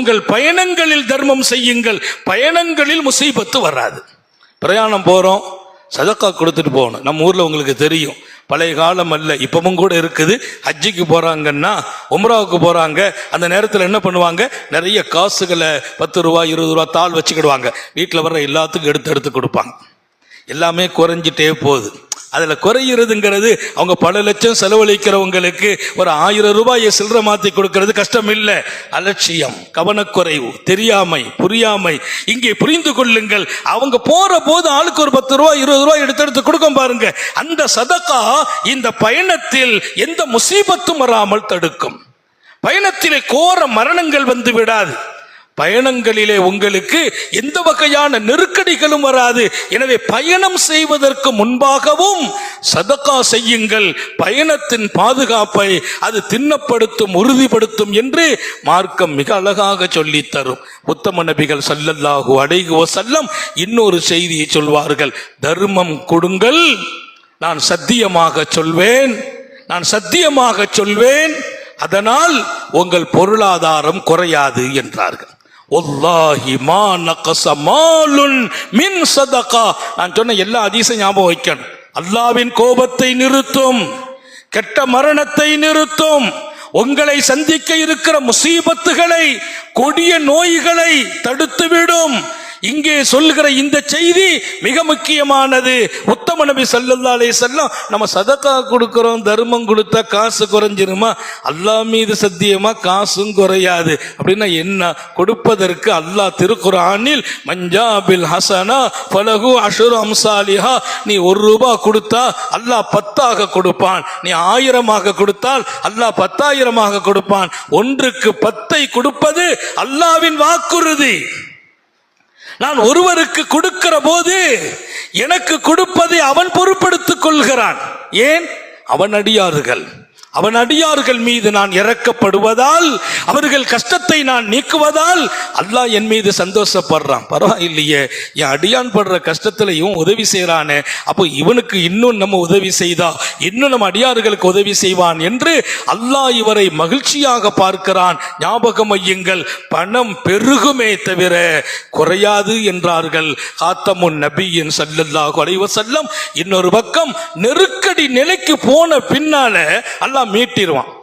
உங்கள் பயணங்களில் தர்மம் செய்யுங்கள். பயணங்களில் முசீபத்து வராது. பிரயாணம் போறோம் சதக்கா கொடுத்துட்டு போகணும். நம்ம ஊர்ல உங்களுக்கு தெரியும். பழைய காலம் அல்ல இப்பவும் கூட இருக்குது. ஹஜ்ஜிக்கு போறாங்கன்னா உம்ராவுக்கு போறாங்க. அந்த நேரத்தில் என்ன பண்ணுவாங்க? நிறைய காசுகளை பத்து ரூபா இருபது ரூபா தாள் வச்சுக்கிடுவாங்க. வீட்டில் வர்ற எல்லாத்துக்கும் எடுத்து எடுத்து கொடுப்பாங்க. எல்லாமே குறைஞ்சிட்டே போகுது. அதில் குறையிறதுங்கிறது அவங்க பல லட்சம் செலவழிக்கிறவங்களுக்கு ஒரு ஆயிரம் ரூபாயை சில்லற மாற்றி கொடுக்கறது கஷ்டம் இல்லை அலட்சியம் கவனக்குறைவு தெரியாமை புரியாமை. இங்கே புரிந்து கொள்ளுங்கள். அவங்க போற போது ஆளுக்கு ஒரு பத்து ரூபாய் இருபது ரூபாய் எடுத்து எடுத்து கொடுக்கும் பாருங்க. அந்த சதக்கா இந்த பயணத்தில் எந்த முசீபத்தும் வராமல் தடுக்கும். பயணத்திலே கோர மரணங்கள் வந்து விடாது. பயணங்களிலே உங்களுக்கு எந்த வகையான நெருக்கடிகளும் வராது. எனவே பயணம் செய்வதற்கு முன்பாகவும் சதக்கா செய்யுங்கள். பயணத்தின் பாதுகாப்பை அது திண்ணப்படுத்தும் உறுதிப்படுத்தும் என்று மார்க்கம் மிக அழகாக சொல்லித் தரும் உத்தம நபிகள் சல்லல்லாஹு அடைகுவ செல்லம் இன்னொரு செய்தியை சொல்வார்கள். தர்மம் கொடுங்கள். நான் சத்தியமாக சொல்வேன். நான் சத்தியமாக சொல்வேன். அதனால் உங்கள் பொருளாதாரம் குறையாது என்றார்கள். ஒல்லாஹி மா நகச மாலுன் மின் சதகா நான் சொன்ன எல்லா அதிசயம் ஞாபகம் வைக்கணும். அல்லாவின் கோபத்தை நிறுத்தும் கெட்ட மரணத்தை நிறுத்தும் உங்களை சந்திக்க இருக்கிற முசீபத்துகளை கொடிய நோய்களை தடுத்துவிடும். இங்கே சொல்லுகிற இந்த செய்தி மிக முக்கியமானது. உத்தம நபி சல்லல்லா செல்லம் நம்ம சதக்கா கொடுக்குறோம் தர்மம் கொடுத்தா காசு குறைஞ்சிருமா? அல்லாஹ் மீது சத்தியமா காசும் குறையாது. அப்படின்னா என்ன? கொடுப்பதற்கு அல்லாஹ் திருக்குறானில் மஞ்சாபில் ஹசனா பலகு அஷுரு அம்சாலிஹா நீ ஒரு ரூபாய் கொடுத்தா அல்லாஹ் பத்தாக கொடுப்பான். நீ ஆயிரமாக கொடுத்தால் அல்லாஹ் பத்தாயிரமாக கொடுப்பான். ஒன்றுக்கு பத்தை கொடுப்பது அல்லாவின் வாக்குறுதி. நான் ஒருவருக்கு கொடுக்கிற போது எனக்கு கொடுப்பதை அவன் பொறுப்படுத்திக் கொள்கிறான். ஏன்? அவன் அடியாறுகள் அவன் அடியார்கள் மீது நான் இறக்கப்படுவதால் அவர்கள் கஷ்டத்தை நான் நீக்குவதால் அல்லாஹ் என் மீது சந்தோஷப்படுறான். பரவாயில்லையே என் அடியான் படுற கஷ்டத்துல இவன் உதவி செய்யறானே அப்போ இவனுக்கு இன்னும் நம்ம உதவி செய்தா? இன்னும் நம்ம அடியார்களுக்கு உதவி செய்வான் என்று அல்லாஹ் இவரை மகிழ்ச்சியாக பார்க்கிறான். ஞாபகம் ஐயுங்கள் பணம் பெருகுமே தவிர குறையாது என்றார்கள் காத்தமுன் நபியின் சல்லல்லாஹு அலைஹி செல்லம் இன்னொரு பக்கம் நெருக்கடி நிலைக்கு போன பின்னால அல்லாஹ் மீட்டிடுவான்.